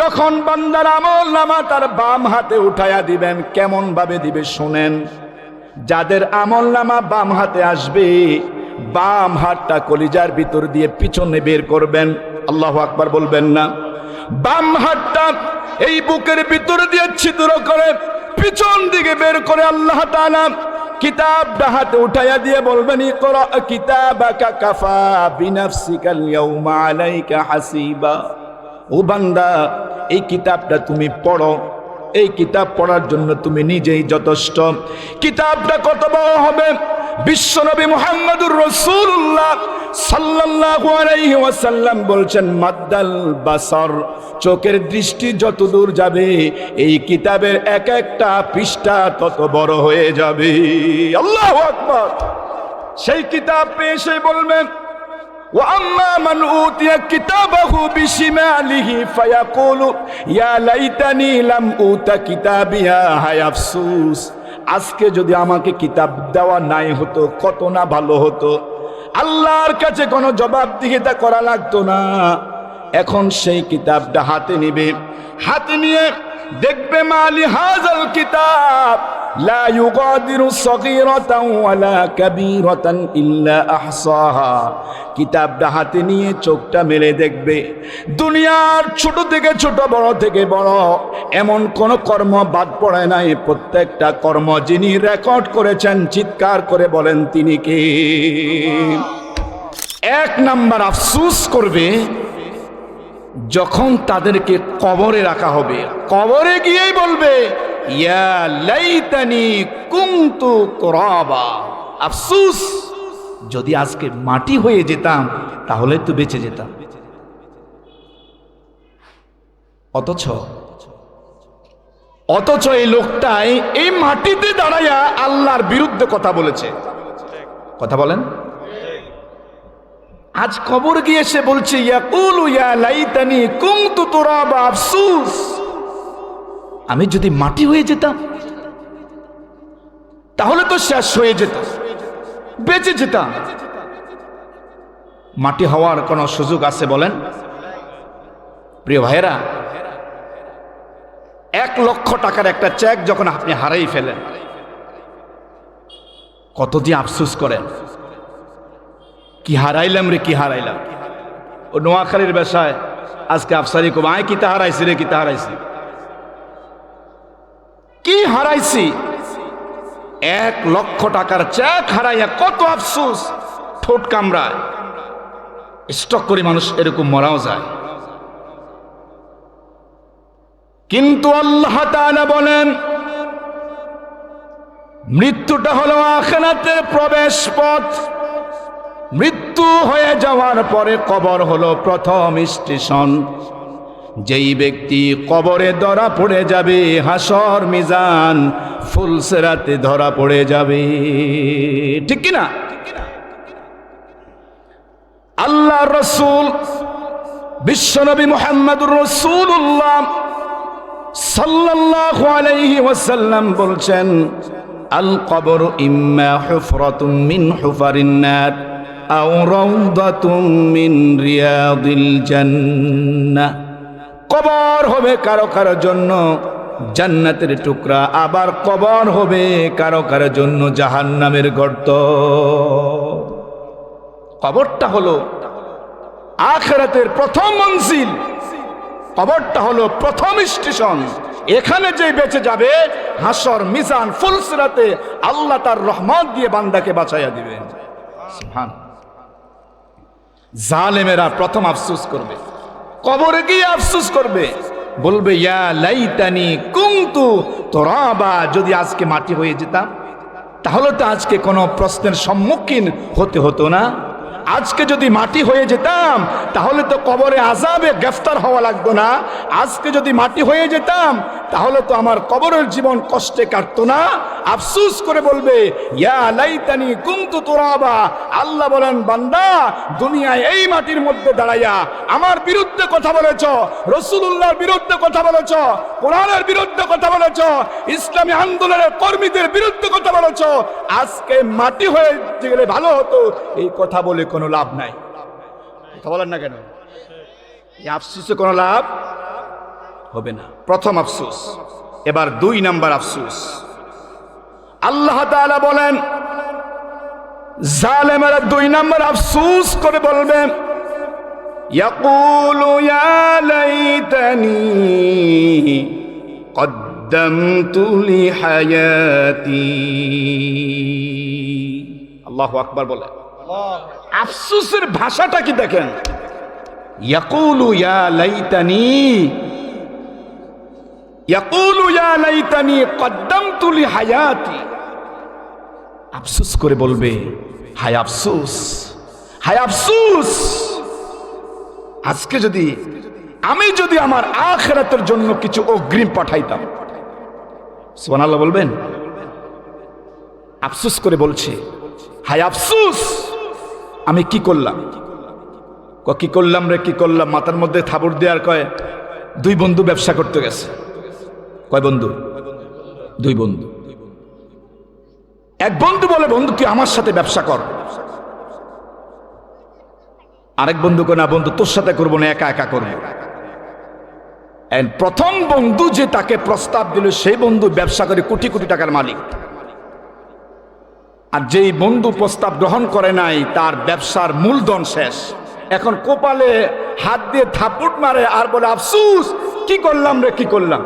যখন বান্দার আমল নামা তার বাম হাতে উঠাইয়া দিবেন, কেমন ভাবে দিবে শুনেন। যাদের আমল নামা বাম হাতে আসবে, বাম হাতটা কলিজার ভিতর দিয়ে পিছনে বের করবেন। আল্লাহ আকবার বলবেন না। বাম হাতটা এই বুকের ভিতর দিয়ে ছিদ্র করে পিছন দিকে বের করে আল্লাহ তাআলা কিতাবটা হাতে উঠাইয়া দিয়ে বলবেন কিতাবাকা কাফা বিনাফসিকাল হাসিবা। ও বান্দা, এই কিতাবটা তুমি পড়ো। এই কিতাব পড়ার জন্য তুমি নিজেই যথেষ্ট। কিতাবটা কত বড় হবে? বিশ্বনবী মুহাম্মদুর রসুল্লাহ ওয়াসাল্লাম বলছেন, মাদ্দাল বাসর, চোখের দৃষ্টি যত দূর যাবে, এই কিতাবের এক একটা পৃষ্ঠা তত বড় হয়ে যাবে। আল্লাহু আকবার। সেই কিতাব পেয়ে সে বলবেন وأما من أوتي كتابه بشماله فيقول يا ليتني لم أوت كتابيا হায় আফসোস আজকে যদি আমাকে কিতাব দেওয়া নাই হতো কত না ভালো হতো আল্লাহর কাছে কোনো জবাবদিহিতা করা লাগতো না এখন সেই কিতাবটা হাতে নিবে হাতে নিয়ে দেখবে মালি হাজাল কিতাব لا يغادر صغيرة ولا كبيرة إلا أحصاها কিতাবটা হাতে নিয়ে চোখটা মেলে দেখবে দুনিয়ার ছোট থেকে ছোট বড় থেকে বড় এমন কোন কর্ম বাদ পড়ে নাই প্রত্যেকটা কর্ম যিনি রেকর্ড করেছেন চিৎকার করে বলেন তিনি কে এক নাম্বার আফসুস করবে যখন তাদেরকে কবরে রাখা হবে কবরে গিয়েই বলবে ইয়া লাইতানি কুনতু তুরাবা আফসুস, যদি আজকে মাটি হয়ে যেতাম, তাহলে তো বেঁচে যেতাম। অথচ অথচ এই লোকটাই এই মাটিতে দাঁড়াইয়া আল্লাহর বিরুদ্ধে কথা বলেছে। কথা বলেন। আজ কবর গিয়ে সে বলছে, ইয়াকুলু ইয়া লাইতানি কুনতু তুরাবা, আফসুস। আমি যদি মাটি হয়ে যেতাম, তাহলে তো শেষ হয়ে যেত বেঁচে যেতাম। মাটি হওয়ার কোনো সুযোগ আছে বলেন? প্রিয় ভাইয়েরা, এক লক্ষ টাকার একটা চেক যখন আপনি হারাই ফেলেন, কত যে আফসুস করেন। কি হারাইলাম রে, কি হারাইলাম। ও নোয়াখালীর বেশায় আজকে আফসারি কব, আয় কিতা হারাইছি রে, কি তা হারাইছি? কি হারাইছি? এক লক্ষ টাকার চেক হারাইয়া কত আফসুস, ঠোঁট কামড়ায়। স্টক করে মানুষ এরকম মরাও যায়। কিন্তু আল্লাহ বলেন, মৃত্যুটা হলো আখেরাতের প্রবেশ পথ। মৃত্যু হয়ে যাওয়ার পরে কবর হলো প্রথম স্টেশন। যেই ব্যক্তি কবরে ধরা পড়ে যাবে, হাসর মিজান ফুলসেরাতে ধরা পড়ে যাবে। ঠিক কিনা? আল্লাহ রসুল বিশ্বনবী মোহাম্মদুর রসুল্লাহ সাল্লাল্লাহু আলাইহি ওয়াসাল্লাম বলছেন, আল কবর ইম্মা হুফরাতুম মিন হুফারিন নার, আও রাউদাতুম মিন রিয়াদিল জান্নাহ। কবর হবে কারও কারও জন্য, জান্নাতের টুকরা আবার কবর হবে কারও কারও জন্য জাহান্নামের গর্ত। কবরটা হলো আখেরাতের প্রথম মঞ্জিল। কবরটা হলো প্রথম স্টেশন। এখানে যে বেঁচে যাবে, হাসর, মিজান, ফুলসরাতে আল্লাহ তার রহমত দিয়ে বান্দাকে বাঁচাইয়া দিবেন। জালেমেরা প্রথম আফসুস করবে। কবরে গিয়ে আফসুস করবে। বলবে, ইয়া লাইতানি কুংতু তোরাবা। যদি আজকে মাটি হয়ে যেতাম, তাহলে তো আজকে কোনো প্রশ্নের সম্মুখীন হতে হতো না। আজকে যদি মাটি হয়ে যেতাম, তাহলে তো কবরে আজাবে গ্রেফতার হওয়া লাগতো না। আজকে যদি মাটি হয়ে যেতাম, তাহলে তো আমার কবরের জীবন কষ্টে কাটতো না। আফসুস করে বলবে আল্লাহ বলেন, বান্দা, দুনিয়ায় এই মাটির মধ্যে দাঁড়াইয়া আমার বিরুদ্ধে কথা বলেছ রসুল্লাহর বিরুদ্ধে কথা বলেছ, কোরআনের বিরুদ্ধে কথা বলেছ, ইসলামী আন্দোলনের কর্মীদের বিরুদ্ধে কথা বলেছ। আজকে মাটি হয়ে গেলে ভালো হতো। এই কথা বলে কোনো লাভ নাই কথা বলেন না কেন এই আফসুসে কোনো লাভ হবে না প্রথম আফসুস এবার দুই নাম্বার আফসুস আল্লাহ তাআলা বলেন জালেমেরা দুই নাম্বার আফসুস করে বলবে يقول يا ليتني قدمت لحياتي আল্লাহু আকবার বলে আফসুসের ভাষাটা কি দেখেন? ইয়াকুলু ইয়া লাইতানি, ইয়াকুলু ইয়া লাইতানি কদ্দামতু লি আফসোস করে বলবে, হায় আফসোস হায় আফসোস। আজকে যদি আমি যদি আমার আখেরাতের জন্য কিছু অগ্রিম পাঠাইতাম, সুবহানাল্লাহ বলবেন? আফসুস করে বলছে, হায় আফসোস। আমি কি করলাম? ক কি করলাম রে, কি করলাম? মাথার মধ্যে থাবড় দেওয়ার কয়, দুই বন্ধু ব্যবসা করতে গেছে। কয় বন্ধু? দুই বন্ধু। এক বন্ধু বলে, বন্ধু, তুই আমার সাথে ব্যবসা কর। আরেক বন্ধু কয়, না বন্ধু, তোর সাথে করব না, একা একা করব। প্রথম বন্ধু যে তাকে প্রস্তাব দিল, সেই বন্ধু ব্যবসা করে কোটি কোটি টাকার মালিক। আর যেই বন্ধু প্রস্তাব গ্রহণ করে নাই, তার ব্যবসার মূলধন শেষ। এখন কোপালে হাত দিয়ে থাপুট মারে আর বলে, আফসুস, কি করলাম রে, কি করলাম?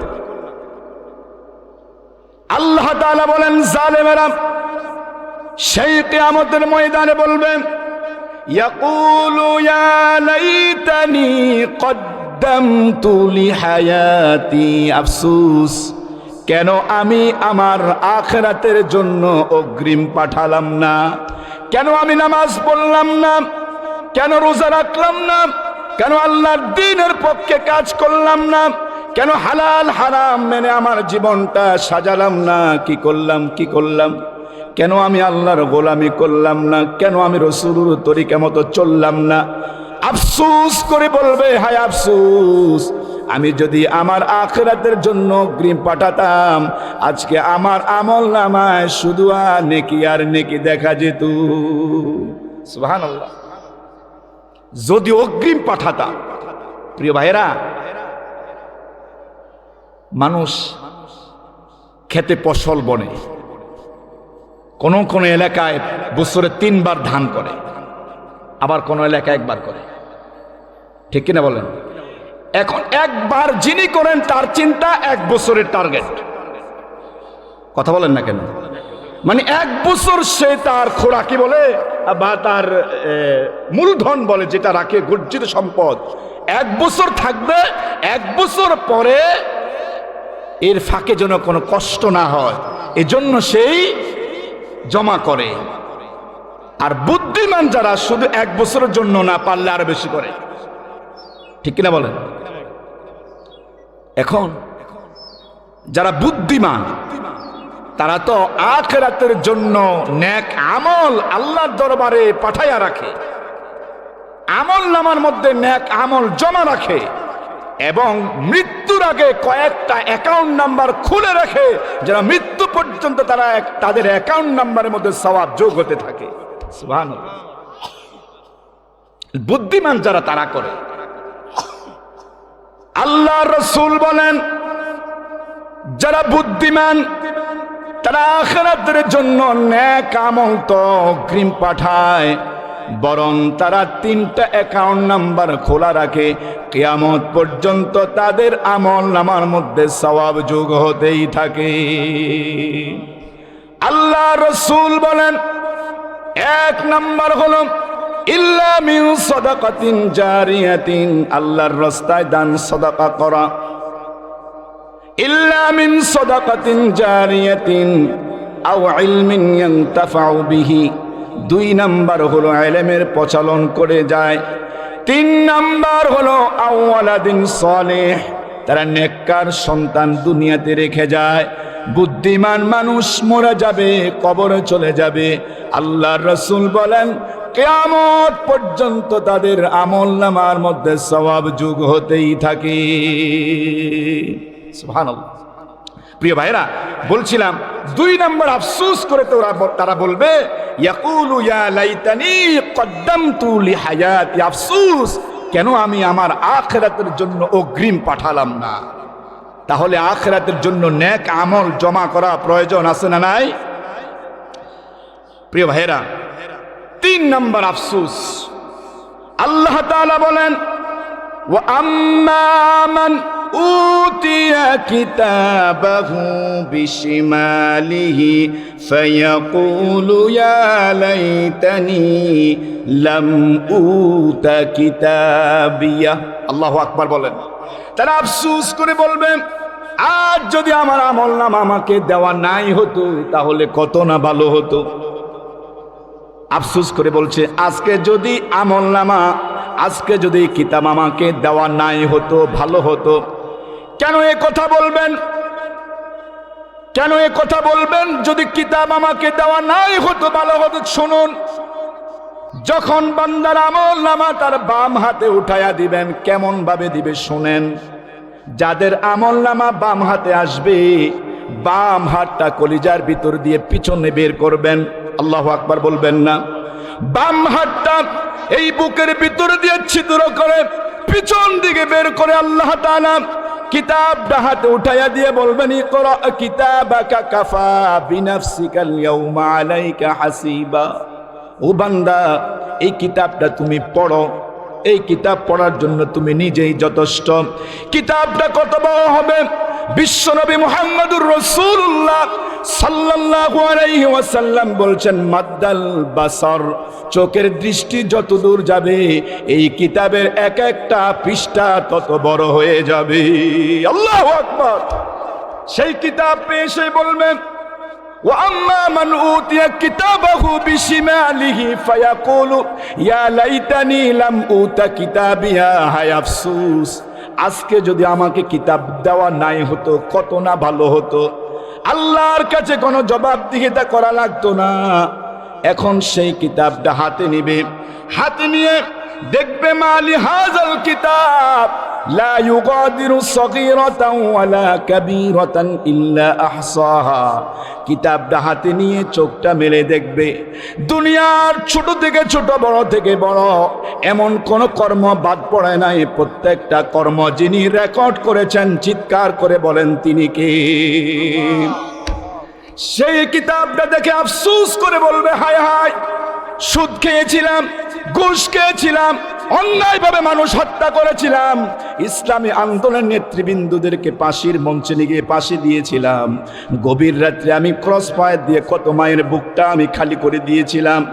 আল্লাহ বলেন, জালেমেরা সেই কিয়ামতের ময়দানে বলবেন আফসুস। কেন আমি আমার আখেরাতের জন্য অগ্রিম পাঠালাম না? কেন আমি নামাজ পড়লাম না? কেন রোজা রাখলাম না? কেন আল্লাহর দিনের পক্ষে কাজ করলাম না? কেন হালাল হারাম মেনে আমার জীবনটা সাজালাম না? কি করলাম কি করলাম? কেন আমি আল্লাহর গোলামি করলাম না? কেন আমি রসুলুর তরিকা মতো চললাম না? আফসুস করে বলবে, হায় আফসুস। আমি যদি আমার আখেরাতের জন্য গ্রিম পাঠাতাম, আজকে আমার আমল নামায় শুধু আর নেকি আর নেকি দেখা যেত। সুবহানাল্লাহ। যদি অগ্রিম পাঠাতাম প্রিয় ভাইয়েরা, মানুষ খেতে ফসল বনে। কোন কোন এলাকায় বছরে তিনবার ধান করে, আবার কোন এলাকায় একবার করে। ঠিক কিনা বলেন? এখন একবার যিনি করেন তার চিন্তা এক বছরের টার্গেট কথা বলেন না কেন? মানে এক বছর সে তার খোরাকি বলে, বা তার মূলধন বলে, যেটা রাখে গর্জিত সম্পদ। এক বছর থাকবে, এক বছর পরে এর ফাঁকে যেন কোনো কষ্ট না হয়। এজন্য সেই জমা করে। আর বুদ্ধিমান যারা শুধু এক বছরের জন্য না, পারলে আরও বেশি করে। ঠিক কিনা বলেন? এখন যারা বুদ্ধিমান, তারা তো আখেরাতের জন্য ন্যাক আমল আল্লাহর দরবারে পাঠাইয়া রাখে। আমল নামার মধ্যে ন্যাক আমল জমা রাখে এবং মৃত্যুর আগে কয়েকটা অ্যাকাউন্ট নাম্বার খুলে রাখে। যারা মৃত্যু পর্যন্ত তারা তাদের অ্যাকাউন্ট নাম্বারের মধ্যে সওয়াব যোগ হতে থাকে। বুদ্ধিমান যারা তারা করে। আল্লাহ রসুল বলেন, যারা বুদ্ধিমান, তারা আখেরাতের জন্য ন্যাক আমল তো অগ্রিম পাঠায়, বরং তারা তিনটা অ্যাকাউন্ট নাম্বার খোলা রাখে, কেয়ামত পর্যন্ত তাদের আমল নামার মধ্যে সওয়াব যোগ হতেই থাকে। আল্লাহ রসুল বলেন, এক নাম্বার হলো ইল্লা মিন সদাকাতিন জারিয়াতিন, আল্লাহর রাস্তায় দান সদাকা করা। ইল্লা মিন সদাকাতিন জারিয়াতিন, আও ইলমিন ইয়ানতাফাউ বিহি। দুই নাম্বার হলো ইলমের প্রচলন করে যায়। তিন নাম্বার হলো আওয়ালাদিন সালেহ, তারা নেককার সন্তান দুনিয়াতে রেখে যায়। বুদ্ধিমান মানুষ মরে যাবে, কবরে চলে যাবে। আল্লাহর রসুল বলেন কেয়ামত পর্যন্ত তাদের আমল নামার মধ্যে সবাব যুগ হতেই থাকে। প্রিয় ভাইরা বলছিলাম, দুই নম্বর আফসোস করে তোরা তারা বলবে আফসোস, কেন আমি আমার আখিরাতের জন্য অগ্রিম পাঠালাম না? তাহলে আখরাতের জন্য নেক আমল জমা করা প্রয়োজন আছে না নাই? প্রিয় ভাইরা তিন নম্বর আফসুস আল্লাহ তাআলা বলেন ও আম্মান أوتي كتابه بشماله فيقول يا ليتني لم أوت كتابيه الله أكبر বলেন তারা আফসুস করে বলবেন আজ যদি আমার আমল নাম আমাকে দেওয়া নাই হতো তাহলে কত না ভালো হতো আফসুস করে বলছে, আজকে যদি আমল নামা, আজকে যদি কিতাব আমাকে দেওয়া নাই হতো, ভালো হতো। কেন এ কথা বলবেন? কেন এ কথা বলবেন? যদি কিতাব আমাকে দেওয়া নাই হতো, ভালো হতো। শুনুন, যখন বান্দার আমল নামা তার বাম হাতে উঠাইয়া দিবেন কেমন ভাবে দিবে শুনেন। যাদের আমল নামা বাম হাতে আসবে, বাম হাতটা কলিজার ভিতর দিয়ে পিছনে বের করবেন। আল্লাহ আকবার বলবেন না। বাম হাতটা এই বুকের ভিতর দিয়ে ছিদ্র করে, পিছন দিকে বের করে আল্লাহ তাআলা কিতাবটা হাতে উঠাইয়া দিয়ে বলবেন হাসিবা। এই কিতাবটা তুমি পড়ো। এই কিতাব পড়ার জন্য তুমি নিজেই যথেষ্ট। কিতাবটা কত বড় হবে? বিশ্বনবী মুহাম্মদুর রাসূলুল্লাহ সাল্লাল্লাহু আলাইহি ওয়াসাল্লাম বলছেন মাদ্দাল বাসর চোখের দৃষ্টি যত দূর যাবে এই কিতাবের এক একটা পৃষ্ঠা তত বড় হয়ে যাবে আল্লাহু আকবার সেই কিতাব পেয়ে সে বলবেন وأما من أوتي كتابه بشماله فيقول يا ليتني لم أوت كتابيا হায় আফসোস আজকে যদি আমাকে কিতাব দেওয়া নাই হতো, কত না ভালো হতো। আল্লাহর কাছে কোনো জবাবদিহিতা করা লাগতো না। এখন সেই কিতাবটা হাতে নিবে। হাতে নিয়ে দেখবে মালি হাজাল কিতাব। লা ইউগাদিরু সগীরাতাও ওয়ালা কাবীরাতান ইল্লা আহসাহা কিতাবটা হাতে নিয়ে চোখটা মেলে দেখবে। দুনিয়ার ছোট থেকে ছোট, বড় থেকে বড়, এমন কোন কর্ম বাদ পড়ে নাই। প্রত্যেকটা কর্ম যিনি রেকর্ড করেছেন, চিৎকার করে বলেন তিনি কে? সেই কিতাবটা দেখে আফসুস করে বলবে, হায় হায়, সুদ খেয়েছিলাম, ঘুষ খেয়েছিলাম অন্যায়ভাবে মানুষ হত্যা করেছিলাম। ইসলামী আন্দোলনের নেতৃবৃন্দুদেরকে পাশির মঞ্চে নিয়ে পাশে দিয়েছিলাম। গভীর রাত্রে আমি ক্রস ফায়ার দিয়ে কত মায়ের বুকটা আমি খালি করে দিয়েছিলাম।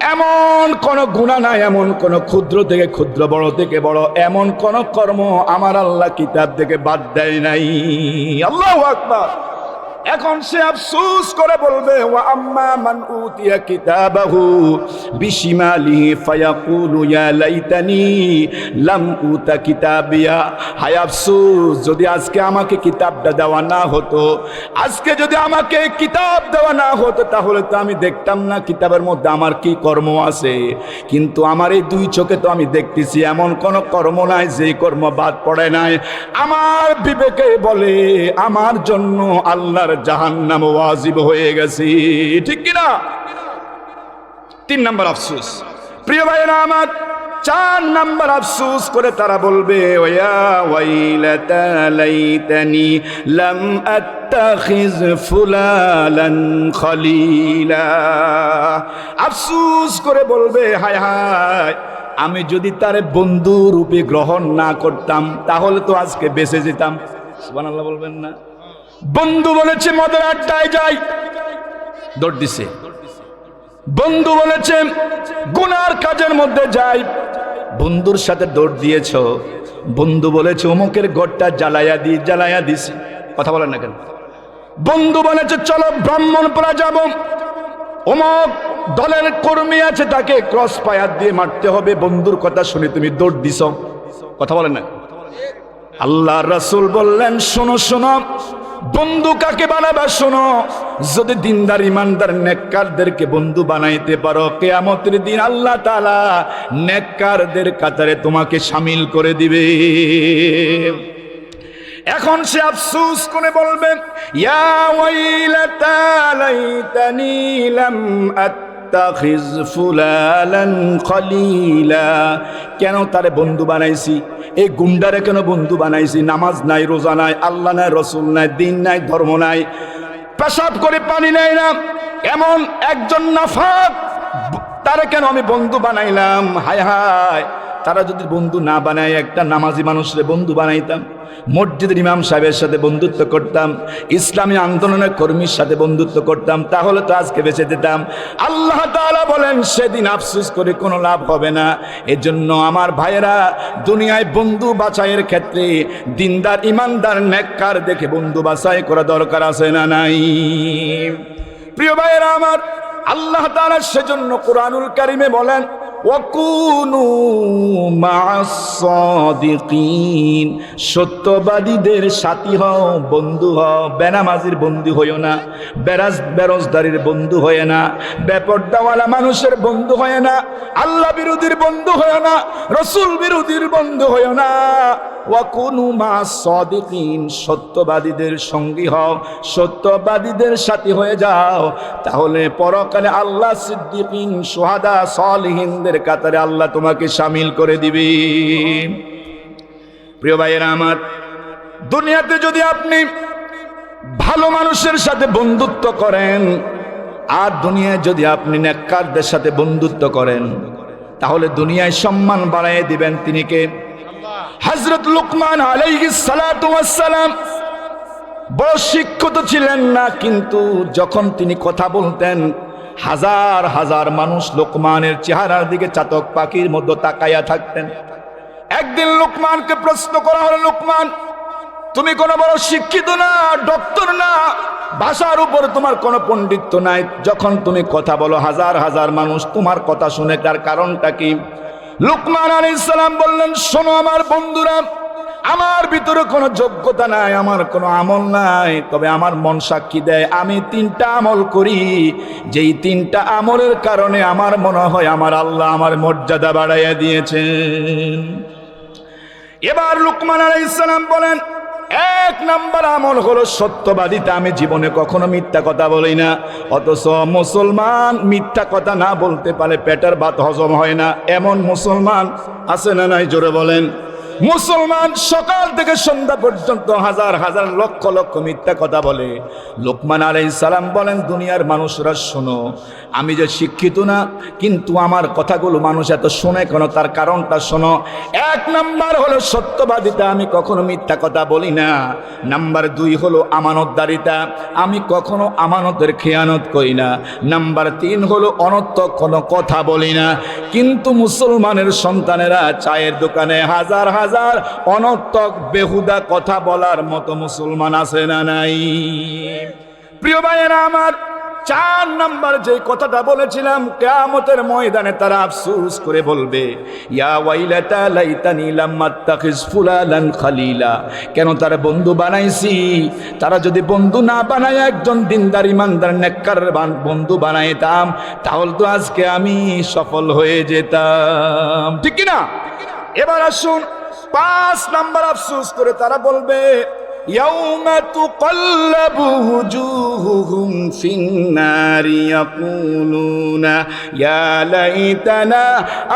এমন কোন গুণা নাই, এমন কোন ক্ষুদ্র থেকে ক্ষুদ্র, বড় থেকে বড়, এমন কোন কর্ম আমার আল্লাহ কিতাব থেকে বাদ দেয় নাই। আল্লাহ আকবার। এখন সে আফসুস করে বলবে, ওয়া আম্মা মান উতিয়া কিতাবাহু বিশিমালিহি ফায়াকুলু, ইয়া লাইতানি লাম উতা কিতাবিয়া। হায় আফসোস, যদি আজকে আমাকে কিতাবটা দেওয়া না হতো, আজকে যদি আমাকে কিতাব দেওয়া না হতো, তাহলে তো আমি দেখতাম না কিতাবের মধ্যে আমার কি কর্ম আছে। কিন্তু আমার এই দুই চোখে তো আমি দেখতেছি, এমন কোন কর্ম নাই যেই কর্ম বাদ পড়ে নাই। আমার বিবেকে বলে, আমার জন্য আল্লাহর জাহান্নাম ওয়াজিব হয়ে গেছি। ঠিক কিনা? তিন নম্বর আফসোস। প্রিয় ভাইরা আমার, চার নাম্বার আফসোস করে তারা বলবে আফসোস করে বলবে, হায় হায়, আমি যদি তার বন্ধু রূপে গ্রহণ না করতাম, তাহলে তো আজকে বেঁচে যেতাম। সুবহানাল্লাহ বলবেন না। বন্ধু বলেছে, মদের আড্ডায় যাই। দৌড় দিছে। বন্ধু বলেছে, গুনার কাজের মধ্যে যাই। বন্ধুর সাথে দৌড় দিয়েছ। বন্ধু বলেছে, অমুকের গড়টা জ্বালাইয়া দি জ্বালাইয়া দিছে। কথা বলেন না কেন? বন্ধু বলেছে, চলো ব্রাহ্মণপাড়া যাব। অমুক দলের কর্মী আছে, তাকে ক্রস পায়ার দিয়ে মারতে হবে। বন্ধুর কথা শুনে তুমি দৌড় দিছ। কথা বলেন না? আল্লাহ রাসূল বললেন, শোনো শোনো। বন্ধু কাকে বানাবা শোনো? যদি দিনদার ইমানদার নেককারদেরকে বন্ধু বানাইতে পারো, কেয়ামতের দিন আল্লাহ তালা নেককারদের কাতারে তোমাকে সামিল করে দিবে। এখন সে আফসুস করে বলবেন ইয়া ওয়াইলাতা লাইতানি লাম আত্তাখিজ ফুলালান খলিলা। কেন তারে বন্ধু বানাইছি? এই গুন্ডারে কেন বন্ধু বানাইছি? নামাজ নাই, রোজা নাই, আল্লাহ নাই, রসুল নাই, দিন নাই, ধর্ম নাই। পেশাব করে পানি নাই না। এমন একজন নাফাক, তারে কেন আমি বন্ধু বানাইলাম? হায় হায়। তারা যদি বন্ধু না বানায়, একটা নামাজি মানুষের বন্ধু বানাইতাম, মসজিদের ইমাম সাহেবের সাথে বন্ধুত্ব করতাম, ইসলামী আন্দোলনের কর্মীর সাথে বন্ধুত্ব করতাম, তাহলে তো আজকে বেঁচে দিতাম আল্লাহ তাআলা বলেন, সেদিন আফসোস করে কোনো লাভ হবে না। এজন্য আমার ভাইয়েরা, দুনিয়ায় বন্ধু বাছাইয়ের ক্ষেত্রে দিনদার, ইমানদার, নেককার দেখে বন্ধু বাছাই করা দরকার আছে না নাই? প্রিয় ভাইয়েরা আমার, আল্লাহ তাআলা সেজন্য কোরআনুল কারিমে বলেন সত্যবাদীদের সাথী হও, বন্ধু হও, বেনামাজির বন্ধু হইও না, বেরাজ বেরোজদারির বন্ধু হয়ে না, বেপর্দাওয়ালা মানুষের বন্ধু হয় না, আল্লাহ বিরোধীর বন্ধু হয় না, রসুল বিরোধীর বন্ধু হয় না। মা সত্যবাদীদের সঙ্গী হও, সত্যবাদীদের সাথী হয়ে যাও। তাহলে পরকালে আল্লাহ সিদ্দিকিন, সোহাদা সলহিনদের কাতারে আল্লাহ তোমাকে সামিল করে দিবে। প্রিয় ভাইয়েরা আমার, দুনিয়াতে যদি আপনি ভালো মানুষের সাথে বন্ধুত্ব করেন, আর দুনিয়ায় যদি আপনি নেককারদের সাথে বন্ধুত্ব করেন, তাহলে দুনিয়ায় সম্মান বাড়াইয়ে দিবেন তিনি কে? হজরত লুকমান ওয়াসসালাম বড় শিক্ষিত ছিলেন না, কিন্তু যখন তিনি কথা বলতেন, হাজার হাজার মানুষ লোকমানের চেহারার দিকে চাতক পাখির মধ্যে তাকাইয়া থাকতেন। একদিন লোকমানকে প্রশ্ন করা হলো, লোকমান, তুমি কোনো বড় শিক্ষিত না, ডক্টর না? ভাষার উপর তোমার কোনো পণ্ডিত্য নাই। যখন তুমি কথা বলো, হাজার হাজার মানুষ তোমার কথা শুনে, তার কারণটা কি? লুকমান আলী ইসলাম বললেন, শোনো আমার বন্ধুরা, আমার ভিতরে কোনো যোগ্যতা নাই, আমার কোনো আমল নাই, তবে আমার মন সাক্ষী দেয়। আমি তিনটা আমল করি, যেই তিনটা আমলের কারণে আমার মনে হয় আমার আল্লাহ আমার মর্যাদা বাড়াইয়া দিয়েছেন। এবার লুকমান ইসলাম বলেন এক নাম্বার আমল হলো সত্যবাদিতা। আমি জীবনে কখনো মিথ্যা কথা বলি না। অথচ মুসলমান মিথ্যা কথা না বলতে পারে পেটার ভাত হজম হয় না। এমন মুসলমান আছে না নাই? জোরে বলেন। মুসলমান সকাল থেকে সন্ধ্যা পর্যন্ত হাজার হাজার লক্ষ লক্ষ মিথ্যা কথা বলে। লোকমান আলাই সালাম বলেন, দুনিয়ার মানুষরা শোনো, আমি যে শিক্ষিত না, কিন্তু আমার কথাগুলো মানুষ এত শোনে কেন? তার কারণটা শোনো। এক নাম্বার হলো সত্যবাদিতা, আমি কখনো মিথ্যা কথা বলি না। নাম্বার দুই হলো আমানতদারিতা, আমি কখনো আমানতের খেয়ানত করি না। নাম্বার তিন হলো অনর্থক কোনো কথা বলি না। কিন্তু মুসলমানের সন্তানেরা চায়ের দোকানে হাজার হাজার অনর্থক বেহুদা কথা বলার মতো মুসলমান আছে না নাই? প্রিয় ভাইয়েরা, আমার চার নাম্বার যে কথাটা বলেছিলাম, কেয়ামতের ময়দানে তারা আফসোস করে বলবে, ইয়া খালিলা। কেন তারা বন্ধু বানাইছি? তারা যদি বন্ধু না বানায়, একজন দিনদার, ইমানদার, নেককার বান- বন্ধু বানাইতাম, তাহলে তো আজকে আমি সফল হয়ে যেতাম। ঠিক কি না এবার আসুন পাঁচ নাম্বার আফসোস করে তারা বলবে يوم تقلب وجوههم في النار يقولون يا ليتنا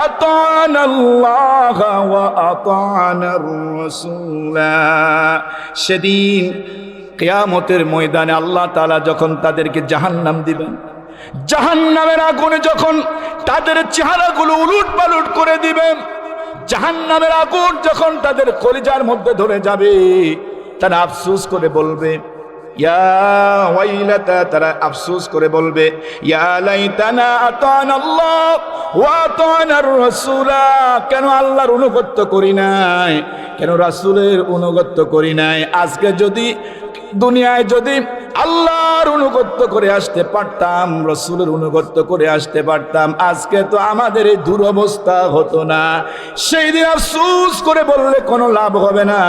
أطعنا الله وأطعنا الرسول সেদিন কেয়ামতের ময়দানে আল্লাহ তাআলা যখন তাদেরকে জাহান্নাম দিবেন জাহান্নামের আগুনে যখন তাদের চেহারাগুলো উলুট পালুট করে দিবেন জাহান্নামের আগুন যখন তাদের কলিজার মধ্যে ধরে যাবে, তারা আফসুস করে বলবে তারা আফসুস করে বলবে কেন আল্লাহর অনুগত্য করি নাই? কেন রাসূলের অনুগত্য করি নাই? আজকে যদি, দুনিয়ায় যদি আল্লাহর অনুগত্য করে আসতে পারতাম, রসুলের অনুগত্য করে আসতে পারতাম। আজকে তো আমাদের এই দুরবস্থা হতো না। সেই দিন আফসুস করে বললে কোনো লাভ হবে না।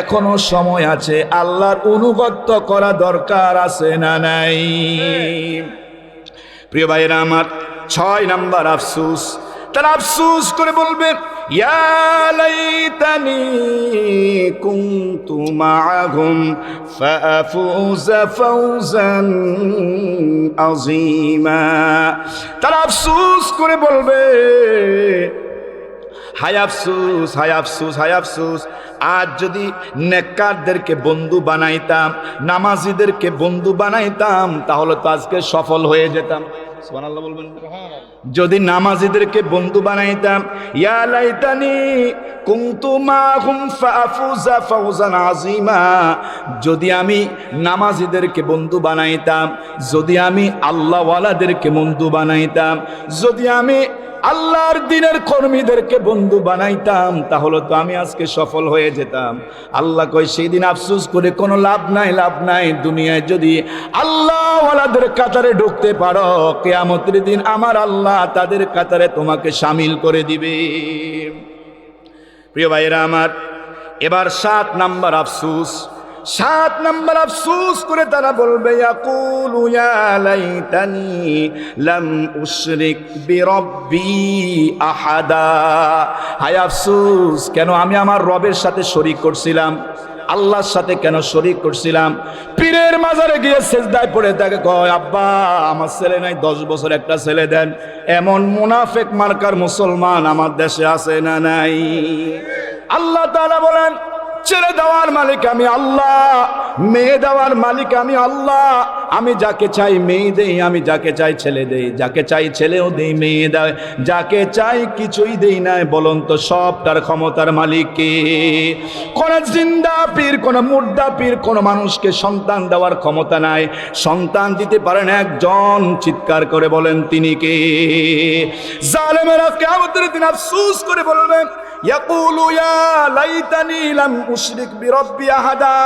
এখনও সময় আছে, আল্লাহর অনুগত্য করা দরকার আছে না নাই? প্রিয় ভাইয়েরা আমার ছয় নাম্বার আফসুস। তারা আফসুস করে বলবে ইয়া লাইতানি কুনতু মাআহুম ফাফুজ ফাওজান আযীমা। তারা আফসুস করে বলবে, হায় আফসুস হায় আফসুস হায় আফসুস, আজ যদি নেককারদেরকে বন্ধু বানাইতাম, নামাজিদেরকে বন্ধু বানাইতাম, তাহলে তো আজকে সফল হয়ে যেতাম। সুবহানাল্লাহ বলবেন। যদি নামাজিদেরকে বন্ধু বানাইতাম ইয়া লাইতানি কুনতু মাহুম ফাফুজা ফাউজান আজিমা যদি আমি নামাজিদেরকে বন্ধু বানাইতাম যদি আমি আল্লাহওয়ালাদেরকে বন্ধু বানাইতাম যদি আমি আল্লাহর দিনের কর্মীদেরকে বন্ধু বানাইতাম, তাহলে তো আমি আজকে সফল হয়ে যেতাম। আল্লাহ কই সেই দিন আফসুস করে কোনো লাভ নাই লাভ নাই। দুনিয়ায় যদি আল্লাহওয়ালাদের কাতারে ঢুকতে পারো, কেয়ামতের দিন আমার আল্লাহ তাদের কাতারে তোমাকে সামিল করে দিবে। প্রিয় ভাইয়েরা আমার, এবার সাত নাম্বার আফসুস। সাত নাম্বার আফসুস করে তারা বলবে আহাদা। আফসুস, কেন আমি আমার রবের সাথে শরিক করছিলাম? আল্লাহর সাথে কেন শরিক করছিলাম? পীরের মাজারে গিয়ে সেজদায় পড়ে তাকে কয়, আব্বা, আমার ছেলে নাই, দশ বছর একটা ছেলে দেন। এমন মুনাফেক মার্কার মুসলমান আমার দেশে আছে না নাই? আল্লাহ তাআলা বলেন ছেড়ে দেওয়ার মালিক আমি আল্লাহ, মেয়ে দেওয়ার মালিক আমি আল্লাহ। আমি যাকে চাই মেয়ে দেই, আমি যাকে চাই ছেলে দেই। যাকে চাই ছেলেও দেই, মেয়ে দেয়। যাকে চাই কিছুই দেই নাই, বলুন তো সব তার ক্ষমতার মালিককে কোন জিন্দা পীর, কোন মুর্দা পীর, কোন মানুষকে সন্তান দেওয়ার ক্ষমতা নাই। সন্তান দিতে পারেন একজন, চিৎকার করে বলেন তিনি কে? জালেমেরা কেমতের দিন আফসুস করে বলবেন ইয়াকুলু ইয়া লাইতানি লাম উশরিক বিরব্বি আহাদা।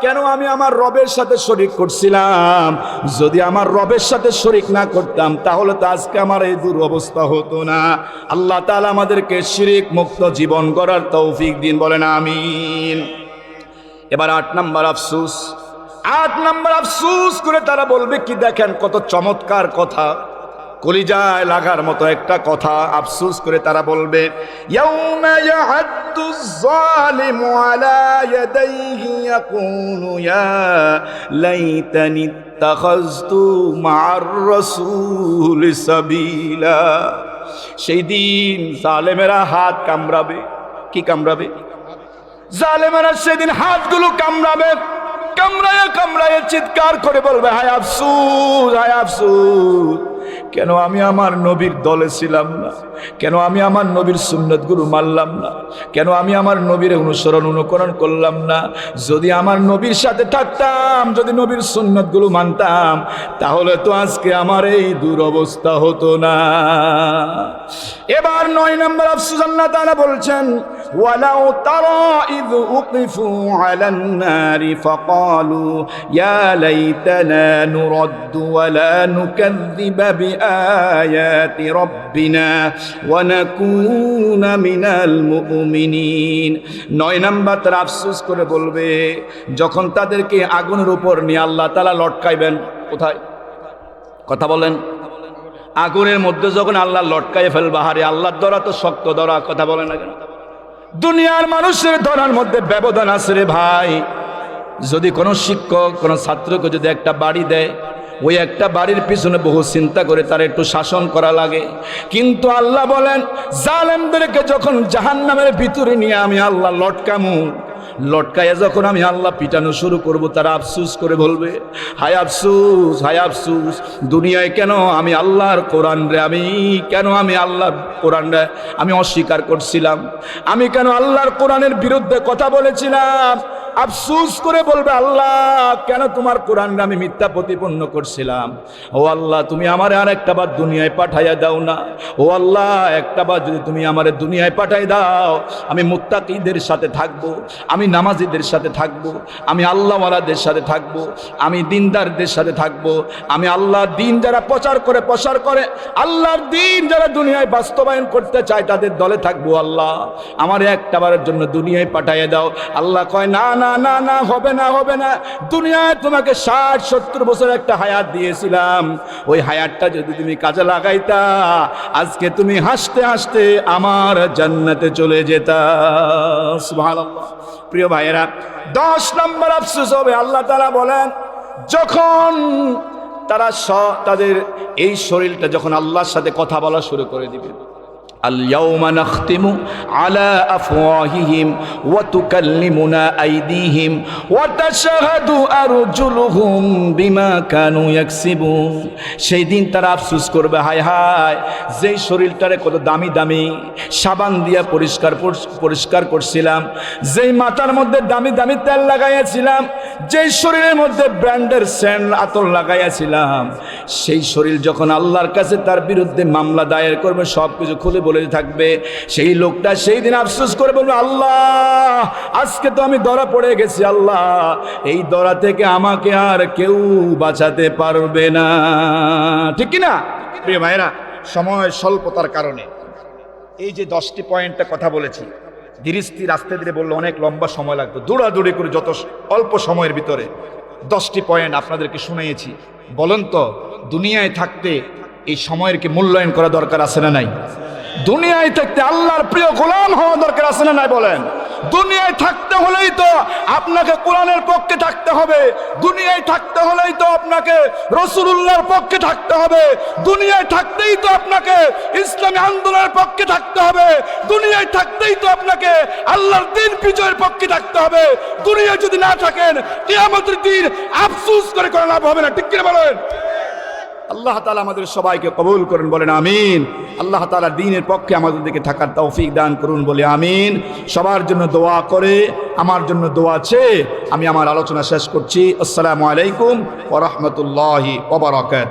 কেন আমি আমার রবের সাথে শরিক করছিলাম? যদি আমার রবের সাথে শরিক না করতাম, তাহলে তো আজকে আমার এই দুরবস্থা হতো না। আল্লাহ তাআলা আমাদেরকে শিরিক মুক্ত জীবন গড়ার তৌফিক দিন, বলেন আমিন। এবার আট নাম্বার আফসুস। আট নাম্বার আফসুস করে তারা বলবে, কি দেখেন, কত চমৎকার কথা। কলিজায় লাগার মতো একটা কথা আফসুস করে তারা বলবে সেই দিন জালেমেরা হাত কামড়াবে। কি কামড়াবে? জালেমেরা সেদিন হাতগুলো কামড়াবে। কামড়ায় কামড়ায় চিৎকার করে বলবে, হায় আফসুস হায় আফসুস। কেন আমি আমার নবীর দলে ছিলাম না? কেন আমি আমার নবীর সুন্নত গুরু মানলাম না? কেন আমি আমার নবীর অনুসরণ, অনুকরণ করলাম না? যদি আমার নবীর সাথে থাকতাম, যদি নবীর সুন্নতগুলো মানতাম, তাহলে তো আজকে আমার এই দুরবস্থা হতো না। এবার নয় নম্বর আল্লাহ তাআলা বলছেন তারা ইয উকিফু আলান নারি ফাকালু, ইয়া লাইতানা নুরাদ্দু ওয়ালা নুকাযযিবা বিআয়াতি রাব্বিনা ওয়া নাকুনা মিনাল মুমিনিন। নয় নাম্বার তারা আফসোস করে বলবে, যখন তাদেরকে আগুনের উপর নিয়ে আল্লাহ তাআলা লটকাইবেন, কোথায়? কথা বলেন। আগুনের মধ্যে যখন আল্লাহ লটকাই ফেলবা, হারে আল্লাহর ধরা তো শক্ত ধরা, কথা বলে না কেন? দুনিয়ার মানুষের ধরার মধ্যে ব্যবধান আছে রে ভাই। যদি কোনো শিক্ষক, কোনো ছাত্রকে যদি একটা বাড়ি দেয়, ওই একটা বাড়ির পিছনে বহু চিন্তা করে তার একটু শাসন করা লাগে। কিন্তু আল্লাহ বলেন, জালেমদেরকে যখন জাহান্নামের ভিতরে নিয়ে আমি আল্লাহ লটকামু লটকাইয়া যখন আমি আল্লাহ পিটানো শুরু করব, তারা আফসুস করে বলবে, হায় আফসুস হায় আফসুস, দুনিয়ায় কেন আমি আল্লাহর কোরআন রে, আমি কেন আমি আল্লাহর কোরআন রে, আমি অস্বীকার করছিলাম? আমি কেন আল্লাহর কোরআনের বিরুদ্ধে কথা বলেছিলাম? আফসুস করে বলবে, আল্লাহ, কেন তোমার কোরআন আমি মিথ্যা প্রতিপন্ন করছিলাম? ও আল্লাহ, তুমি আমার আর একটা বার দুনিয়ায় পাঠাইয়া দাও না। ও আল্লাহ, একটা বার যদি তুমি আমার দুনিয়ায় পাঠাই দাও, আমি মুত্তাকিদের সাথে থাকব, আমি নামাজিদের সাথে থাকব, আমি আল্লাহওয়ালাদের সাথে থাকব, আমি দিনদারদের সাথে থাকব, আমি আল্লাহর দিন যারা প্রচার করে, প্রসার করে, আল্লাহর দিন যারা দুনিয়ায় বাস্তবায়ন করতে চায়, তাদের দলে থাকব, আল্লাহ। আমার একটা বারের জন্য দুনিয়ায় পাঠাইয়া দাও। আল্লাহ কয় না না না না, হবে না হবে না। দুনিয়ায় তোমাকে ষাট, সত্তর বছর একটা হায়াত দিয়েছিলাম। ওই হায়াতটা যদি তুমি কাজে লাগাইতা, আজকে তুমি হাসতে হাসতে আমার জান্নাতে চলে যেতা। প্রিয় ভাইয়েরা, দশ নম্বর আফসোস হবে, আল্লাহ তারা বলেন, যখন তারা তাদের এই শরীরটা যখন আল্লাহর সাথে কথা বলা শুরু করে দিবে اليوم نختم على أفواههم وتكلمنا أيديهم وتشهد أرجلهم بما كانوا يكسبون সেই দিন তারা আফসুস করবে হায় হায় যেই শরীরটারে কত দামি দামি সাবান দিয়া পরিষ্কার পর- পরিষ্কার করছিলাম যেই মাথার মধ্যে দামি দামি তেল লাগাইয়াছিলাম যেই শরীরের মধ্যে ব্র্যান্ডের স্যান্ড আতর লাগাইয়াছিলাম সেই শরীর যখন আল্লাহর কাছে তার বিরুদ্ধে মামলা দায়ের করবে সব কিছু খুলে বলে থাকবে। সেই লোকটা সেই দিন আফসোস করে বলবে, আল্লাহ, আজকে তো আমি ধরা পড়ে গেছি, আল্লাহ। এই ধরা থেকে আমাকে আর কেউ বাঁচাতে পারবে না। ঠিক কি না প্রিয় ভাইরা সময় স্বল্পতার কারণে এই যে দশটি পয়েন্টটা কথা বলেছি ধীরে স্থির আস্তে ধীরে বললে অনেক লম্বা সময় লাগতো। দৌড়াদৌড়ি করে যত অল্প সময়ের ভিতরে দশটি পয়েন্ট আপনাদেরকে শুনিয়েছি। বলেন তো, দুনিয়ায় থাকতে এই সময়ের কি মূল্যায়ন করা দরকার আছে না নাই? দুনিয়ায় থাকতে আল্লাহর প্রিয় গোলাম হওয়া দরকার আছে না নাই বলেন? দুনিয়ায় থাকতে হলেই তো আপনাকে কোরআনের পক্ষে থাকতে হবে। দুনিয়ায় থাকতে হলেই তো আপনাকে রসুলুল্লাহর পক্ষে থাকতে হবে। দুনিয়ায় থাকতেই তো আপনাকে ইসলামী আন্দোলনের পক্ষে থাকতে হবে। দুনিয়ায় থাকতেই তো আপনাকে আল্লাহর দিন বিজয়ের পক্ষে থাকতে হবে। দুনিয়ায় যদি না থাকেন, কিয়ামতের দিন আফসুস করে করে লাভ হবে না। ঠিক কিনা বলেন? আল্লাহ তালা আমাদের সবাইকে কবুল করুন, বলেন আমিন। আল্লাহ তালা দিনের পক্ষে আমাদের দিকে থাকার তৌফিক দান করুন, বলে আমিন। সবার জন্য দোয়া করে, আমার জন্য দোয়া আছে আমি আমার আলোচনা শেষ করছি। আসসালামু আলাইকুম ওরহমতুল্লাহি ওবরাকাত